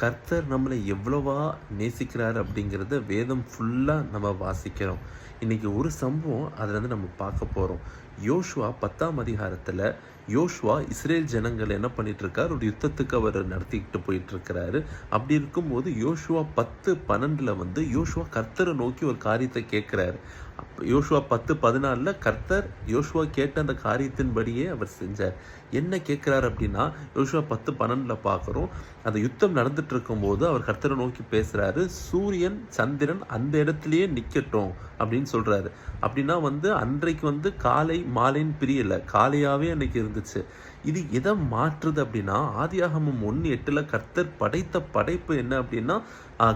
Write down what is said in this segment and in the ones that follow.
கர்த்தர் நம்மளை எவ்வளவா நேசிக்கிறார் அப்படிங்கிறத வேதம் ஃபுல்லாக நம்ம வாசிக்கிறோம். இன்றைக்கி ஒரு சம்பவம் அதில் வந்து நம்ம பார்க்க போகிறோம் யோஷுவா பத்தாம் அதிகாரத்தில் யோஷுவா இஸ்ரேல் ஜனங்கள் என்ன பண்ணிகிட்ருக்கார் இருக்கார் ஒரு யுத்தத்துக்கு அவர் நடத்திக்கிட்டு போயிட்டுருக்கிறாரு. அப்படி இருக்கும்போது யோஷுவா பத்து பன்னெண்டில் வந்து யோஷுவா கர்த்தரை நோக்கி ஒரு காரியத்தை கேட்குறாரு. அப்போ யோஷுவா பத்து பதினாலில் கர்த்தர் யோஷுவா கேட்ட அந்த காரியத்தின்படியே அவர் செஞ்சார். என்ன கேட்குறாரு அப்படின்னா யோஷுவா பத்து பன்னெண்டில் பார்க்குறோம். அந்த யுத்தம் நடந்துட்டு இருக்கும்போது அவர் கர்த்தரை நோக்கி பேசுகிறாரு சூரியன் சந்திரன் அந்த இடத்துலையே நிற்கட்டும் அப்படின்னு சொல்கிறாரு அப்படின்னா வந்து அன்றைக்கு வந்து காலை மாலைன்னு பிரியலை. காலையாகவே அன்றைக்கி இருந்துச்சு. இது எதை மாற்றுது அப்படின்னா ஆதியாகமம் ஒன்று எட்டில் கர்த்தர் படைத்த படைப்பு என்ன அப்படின்னா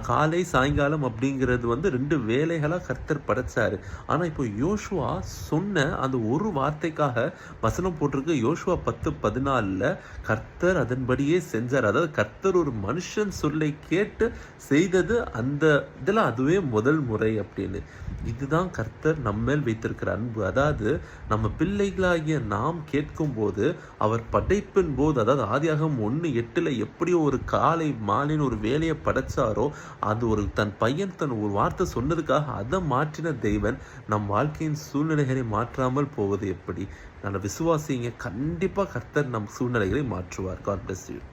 காலை சாயங்காலம் அப்படிங்கிறது வந்து ரெண்டு வேலைகளாக கர்த்தர் படைச்சார். ஆனால் இப்போ யோசுவா சொன்ன அந்த ஒரு வார்த்தைக்காக வசனம் போட்டிருக்கு. யோசுவா பத்து பதினாலில் கர்த்தர் அதன்படியே செஞ்சார். அதாவது கர்த்தர் ஒரு மனுஷன் சொல்லை கேட்டு செய்தது அந்த இதில் அதுவே முதல் முறை அப்படின்னு. இதுதான் கர்த்தர் நம்மேல் வைத்திருக்கிற அன்பு. அதாவது நம்ம பிள்ளைகளாகிய நாம் கேட்கும்போது அவர் படைப்பின் போது அதாவது ஆதியாகம் ஒன்று எட்டில் எப்படி ஒரு காலை மாலைன்னு ஒரு வேலையை படைச்சாரோ அது ஒரு தன் பையன் தன் ஒரு வார்த்தை சொன்னதுக்காக அதை மாற்றின தெய்வன் நம் வாழ்க்கையின் சூழ்நிலைகளை மாற்றாமல் போவது எப்படி? நல்ல விசுவாசிங்க. கண்டிப்பாக கர்த்தர் நம் சூழ்நிலைகளை மாற்றுவார். God bless you